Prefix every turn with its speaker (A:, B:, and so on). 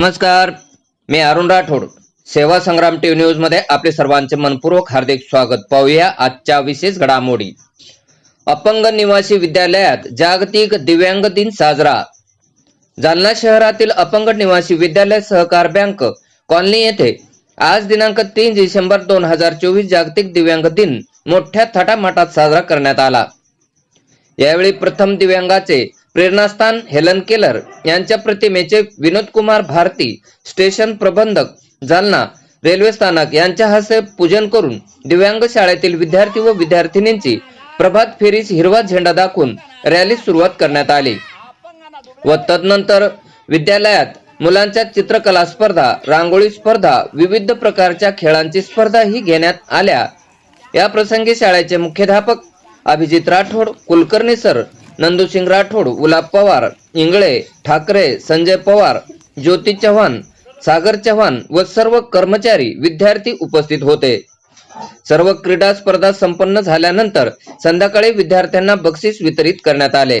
A: नमस्कार मी अरुण राठोड. सेवा संग्राम टीव्ही न्यूजमध्ये आपले सर्वांचे मनपूर्वक हार्दिक स्वागत. पाहूया आजच्या विशेष घडामोडी. अपंग निवासी विद्यालयात जागतिक दिव्यांग दिन साजरा. जालना शहरातील अपंग निवासी विद्यालय सहकार बँक कॉलनी येथे आज दिनांक तीन डिसेंबर दोन हजार चोवीस जागतिक दिव्यांग दिन मोठ्या थाटामाटात साजरा करण्यात आला. यावेळी प्रथम दिव्यांगाचे प्रेरणास्थान हेलन केलर यांच्या प्रतिमेचे विनोद कुमार भारती स्टेशन प्रबंधक जालना रेल्वे स्थानक यांच्या हस्ते पूजन करून दिव्यांग शाळेतील विद्यार्थी व विद्यार्थिनींची प्रभात फेरीस हिरवा झेंडा दाखवून रॅली सुरुवात करण्यात आली व तदनंतर विद्यालयात मुलांच्या चित्रकला स्पर्धा रांगोळी स्पर्धा विविध प्रकारच्या खेळांची स्पर्धा ही घेण्यात आल्या. या प्रसंगी शाळेचे मुख्याध्यापक अभिजित राठोड कुलकर्णी सर नंदुसिंग राठोड गुलाब पवार इंगळे ठाकरे संजय पवार ज्योती चव्हाण सागर चव्हाण व सर्व कर्मचारी विद्यार्थी उपस्थित होते. सर्व क्रीडा स्पर्धा संपन्न झाल्यानंतर संध्याकाळी विद्यार्थ्यांना बक्षीस वितरित करण्यात आले.